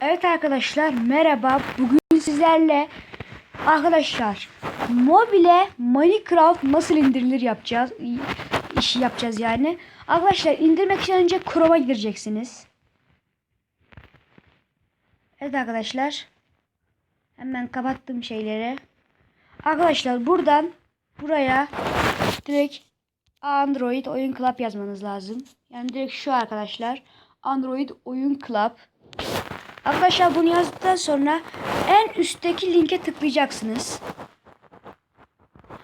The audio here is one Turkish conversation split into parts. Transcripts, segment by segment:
Evet arkadaşlar merhaba. Bugün sizlerle arkadaşlar mobile Minecraft nasıl indirilir yapacağız. işi yapacağız yani. Arkadaşlar indirmek için önce Chrome'a gireceksiniz. Evet arkadaşlar. Hemen kapattım şeyleri. Arkadaşlar buradan buraya direkt Android Oyun Club yazmanız lazım. Yani direkt şu arkadaşlar. Android Oyun Club. Arkadaşlar bunu yazdıktan sonra en üstteki linke tıklayacaksınız.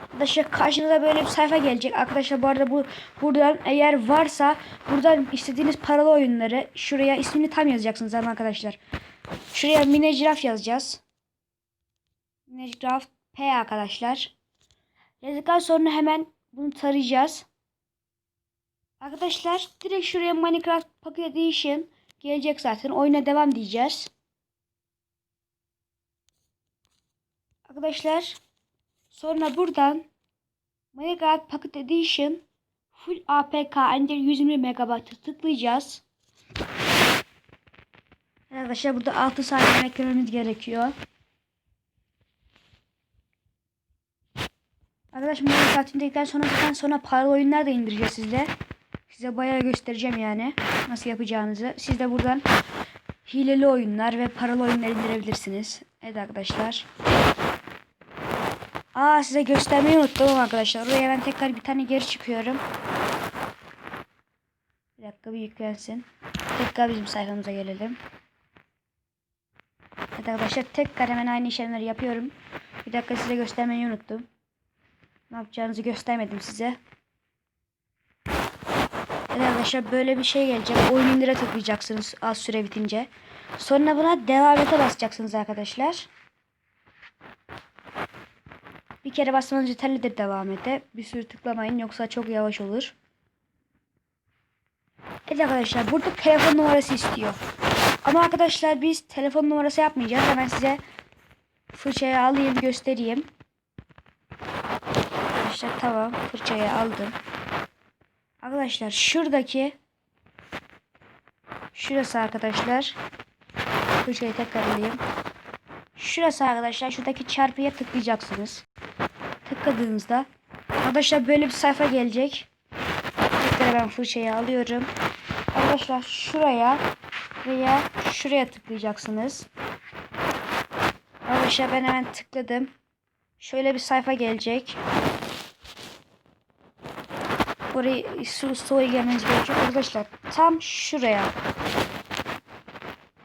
Arkadaşlar karşınıza böyle bir sayfa gelecek. Arkadaşlar bu arada bu buradan eğer varsa buradan istediğiniz paralı oyunları şuraya ismini tam yazacaksınız arkadaşlar. Şuraya Minecraft yazacağız. Minecraft P arkadaşlar. Yazdıktan sonra hemen bunu tarayacağız. Arkadaşlar direkt şuraya Minecraft Pocket Edition gelecek zaten. Oyuna devam diyeceğiz. Arkadaşlar sonra buradan Minecraft Pocket Edition Full APK Ender 120 MB tıklayacağız. Arkadaşlar burada 6 saniye beklememiz gerekiyor. Arkadaşlar Minecraft indirdikten sonra sonra paralı oyunlar da indireceğiz sizle. Size bayağı göstereceğim yani nasıl yapacağınızı. Siz de buradan hileli oyunlar ve paralı oyunlar indirebilirsiniz. Evet arkadaşlar. Aa size göstermeyi unuttum arkadaşlar. Oraya ben tekrar bir tane geri çıkıyorum. Bir dakika bir yüklensin. Tekrar bizim sayfamıza gelelim. Evet arkadaşlar tekrar hemen aynı işlemleri yapıyorum. Bir dakika size göstermeyi unuttum. Ne yapacağınızı göstermedim size. Evet arkadaşlar böyle bir şey gelecek. Oyun indire tıklayacaksınız az süre bitince. Sonra buna devam ete basacaksınız arkadaşlar. Bir kere basmanız yeterlidir devam ete. Bir sürü tıklamayın yoksa çok yavaş olur. Evet arkadaşlar burada telefon numarası istiyor. Ama arkadaşlar biz telefon numarası yapmayacağız. Hemen size fırçayı alayım göstereyim. Arkadaşlar tamam fırçayı aldım. Arkadaşlar şuradaki şurası arkadaşlar fırçayı tekrar alayım. Şurası arkadaşlar şuradaki çarpıya tıklayacaksınız. Tıkladığınızda arkadaşlar böyle bir sayfa gelecek. Tekrar ben fırçayı alıyorum. Arkadaşlar şuraya veya şuraya tıklayacaksınız. Arkadaşlar ben hemen tıkladım. Şöyle bir sayfa gelecek. Burayı su soğuya gelmeniz gerekiyor. Arkadaşlar tam şuraya.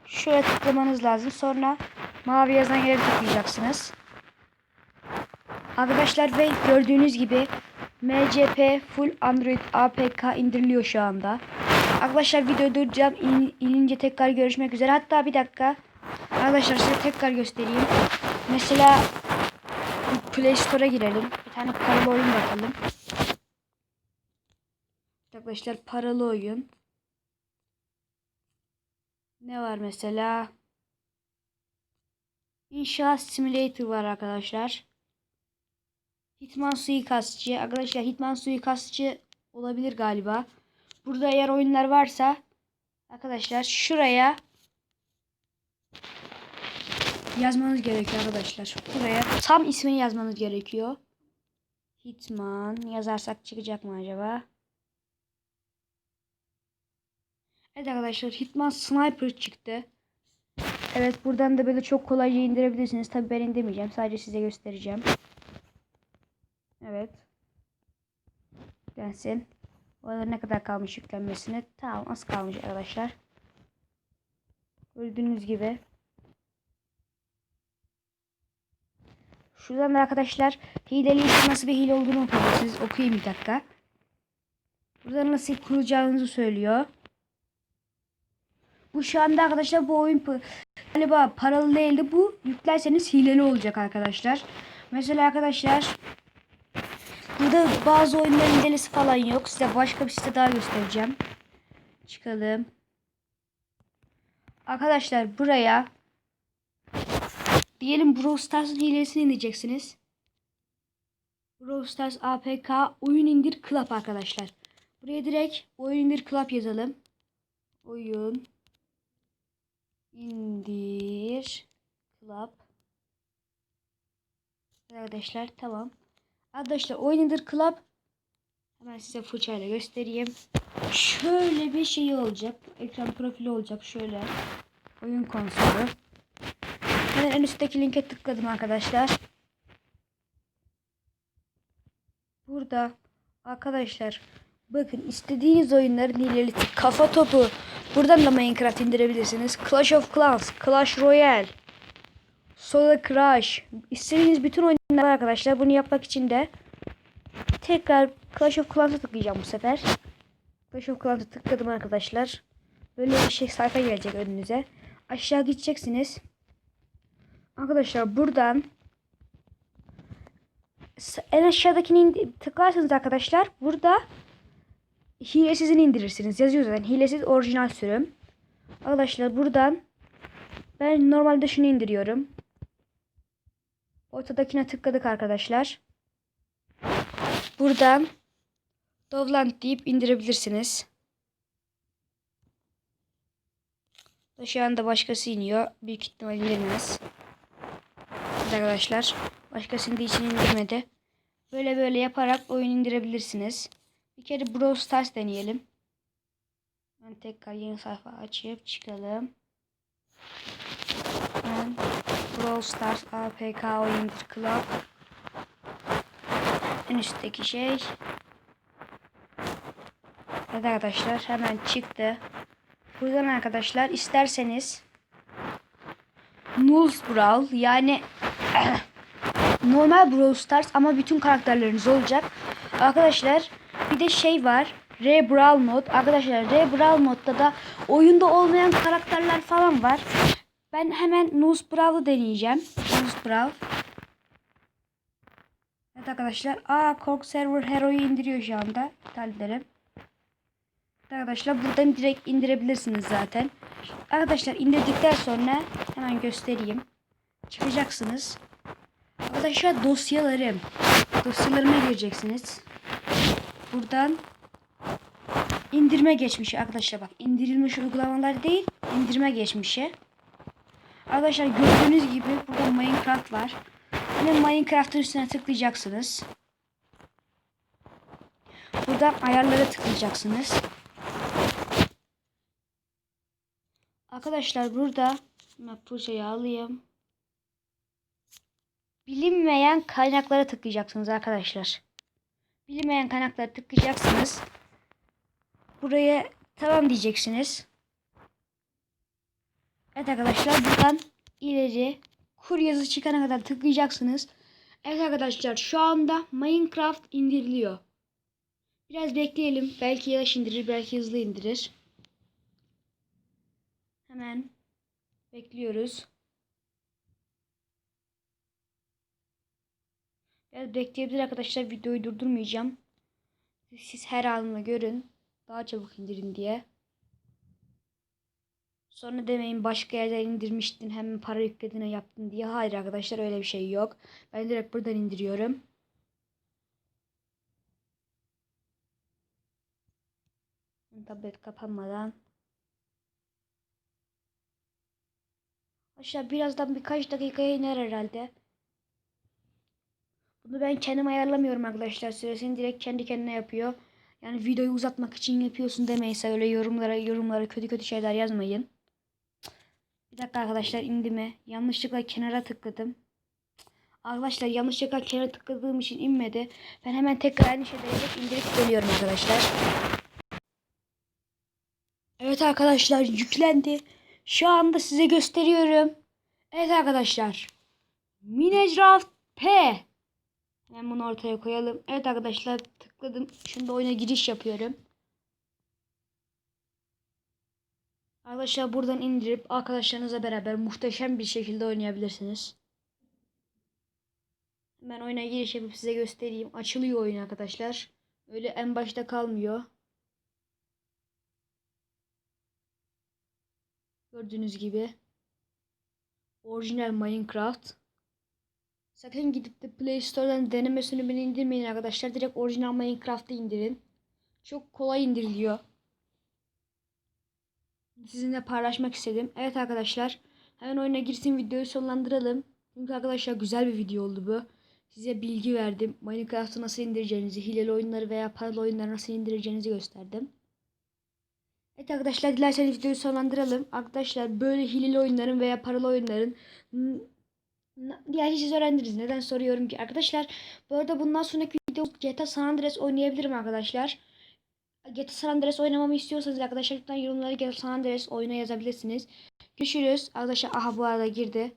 Şuraya tıklamanız lazım. Sonra mavi yazan yere tıklayacaksınız. Arkadaşlar ve gördüğünüz gibi MCP Full Android APK indiriliyor şu anda. Arkadaşlar videoyu durduracağım. İn, inince tekrar görüşmek üzere. Hatta bir dakika. Arkadaşlar size tekrar göstereyim. Mesela Play Store'a girelim. Bir tane paralı oyun bakalım. Arkadaşlar paralı oyun. Ne var mesela? İnşaat Simulator var arkadaşlar. Hitman suikastçı. Arkadaşlar Hitman suikastçı olabilir galiba. Burada eğer oyunlar varsa arkadaşlar şuraya yazmanız gerekiyor arkadaşlar. Buraya tam ismini yazmanız gerekiyor. Hitman yazarsak çıkacak mı acaba? Evet arkadaşlar Hitman Sniper çıktı. Evet buradan da böyle çok kolayca indirebilirsiniz. Tabi ben indirmeyeceğim. Sadece size göstereceğim. Evet. Yüklensin. Orada ne kadar kalmış yüklenmesine? Tamam az kalmış arkadaşlar. Gördüğünüz gibi. Şuradan da arkadaşlar hileli nasıl bir hile olduğunu okuyabilirsiniz. Okuyayım bir dakika. Burada nasıl kuracağınızı söylüyor. Bu şu anda arkadaşlar bu oyun galiba paralı değildi. Bu yüklerseniz hileli olacak arkadaşlar. Mesela arkadaşlar burada bazı oyunların delisi falan yok. Size başka bir site daha göstereceğim. Çıkalım. Arkadaşlar buraya diyelim Brawl Stars'ın hilesini indireceksiniz. Brawl Stars APK oyun indir club arkadaşlar. Buraya direkt oyun indir club yazalım. Oyun indir club. Arkadaşlar tamam. Arkadaşlar oyun indir club. Hemen size fırçayla göstereyim. Şöyle bir şey olacak. Ekran profili olacak şöyle. Oyun konsolu. Hemen en üstteki linke tıkladım arkadaşlar. Burada arkadaşlar bakın istediğiniz oyunların hileli kafa topu. Buradan da Minecraft indirebilirsiniz. Clash of Clans, Clash Royale, Solar Crash. İstediğiniz bütün oyunlar arkadaşlar. Bunu yapmak için de tekrar Clash of Clans'a tıklayacağım bu sefer. Clash of Clans'a tıkladım arkadaşlar. Böyle bir şey sayfa gelecek önünüze. Aşağı gideceksiniz. Arkadaşlar buradan en aşağıdakini tıklarsanız arkadaşlar burada hilesizini indirirsiniz. Yazıyor zaten hilesiz orijinal sürüm. Arkadaşlar buradan ben normalde şunu indiriyorum. Ortadakine tıkladık arkadaşlar. Buradan Dovland deyip indirebilirsiniz. Şu anda başkası iniyor. Büyük ihtimal indirmez. Arkadaşlar. Başkası indiği için indirmedi. Böyle böyle yaparak oyun indirebilirsiniz. Bir kere Brawl Stars deneyelim. Ben tekrar yeni sayfa açıp çıkalım. Ben Brawl Stars APK oyundur Club. En üstteki şey. Evet arkadaşlar hemen çıktı. Buradan arkadaşlar isterseniz Nulls Brawl yani normal Brawl Stars ama bütün karakterleriniz olacak. Arkadaşlar bir de şey var. R Brawl mod. Arkadaşlar R Brawl modda da oyunda olmayan karakterler falan var. Ben hemen Nulls Brawl'ı deneyeceğim. Nulls Brawl. Evet arkadaşlar. Aa Kork Server Hero'yu indiriyor şu anda. İptal edelim. Arkadaşlar buradan direkt indirebilirsiniz zaten. Arkadaşlar indirdikten sonra hemen göstereyim. Çıkacaksınız. Arkadaşlar dosyalarım. Dosyalarıma gireceksiniz. Buradan indirme geçmişi arkadaşlar bak indirilmiş uygulamalar değil indirme geçmişi. Arkadaşlar gördüğünüz gibi burada Minecraft var. Yine Minecraft'ın üstüne tıklayacaksınız. Buradan ayarlara tıklayacaksınız. Arkadaşlar burada ben fırçayı alayım. Bilinmeyen kaynaklara tıklayacaksınız arkadaşlar. Bilinmeyen kaynaklara tıklayacaksınız. Buraya tamam diyeceksiniz. Evet arkadaşlar buradan ileri kur yazı çıkana kadar tıklayacaksınız. Evet arkadaşlar şu anda Minecraft indiriliyor. Biraz bekleyelim. Belki yavaş indirir, belki hızlı indirir. Hemen bekliyoruz. Biraz bekleyebilir arkadaşlar. Videoyu durdurmayacağım. Siz her anını görün. Daha çabuk indirin diye. Sonra demeyin başka yerden indirmiştin hemen para yüklediğine yaptın diye. Hayır arkadaşlar öyle bir şey yok. Ben direkt buradan indiriyorum. Tablet kapanmadan. Aşağı birazdan birkaç dakikaya iner herhalde. Bunu ben kendim ayarlamıyorum arkadaşlar. Süresini direkt kendi kendine yapıyor. Yani videoyu uzatmak için yapıyorsun demeyse öyle yorumlara yorumlara kötü kötü şeyler yazmayın. Bir dakika arkadaşlar indi mi? Yanlışlıkla kenara tıkladım. Arkadaşlar yanlışlıkla kenara tıkladığım için inmedi. Ben hemen tekrar aynı şeyleri indirip geliyorum arkadaşlar. Evet arkadaşlar yüklendi. Şu anda size gösteriyorum. Evet arkadaşlar. Minecraft P. Hemen bunu ortaya koyalım. Evet arkadaşlar tıkladım. Şimdi oyuna giriş yapıyorum. Arkadaşlar buradan indirip arkadaşlarınızla beraber muhteşem bir şekilde oynayabilirsiniz. Ben oyuna giriş yapıp size göstereyim. Açılıyor oyun arkadaşlar. Öyle en başta kalmıyor. Gördüğünüz gibi. Orijinal Minecraft. Sakın gidip de Play Store'dan deneme sürümünü indirmeyin arkadaşlar. Direkt orijinal Minecraft'ı indirin. Çok kolay indiriliyor. Sizinle paylaşmak istedim. Evet arkadaşlar hemen oyuna girsin videoyu sonlandıralım. Çünkü arkadaşlar güzel bir video oldu bu. Size bilgi verdim. Minecraft'ı nasıl indireceğinizi, hileli oyunları veya paralı oyunları nasıl indireceğinizi gösterdim. Evet arkadaşlar dilerseniz videoyu sonlandıralım. Arkadaşlar böyle hileli oyunların veya paralı oyunların diğer siz öğrendiniz. Neden soruyorum ki? Arkadaşlar bu arada bundan sonraki video GTA San Andreas oynayabilirim arkadaşlar. GTA San Andreas oynamamı istiyorsanız arkadaşlar lütfen yorumlara GTA San Andreas oyuna yazabilirsiniz. Görüşürüz. Arkadaşlar aha bu arada girdi.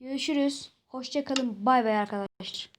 Görüşürüz. Hoşçakalın. Bay bay arkadaşlar.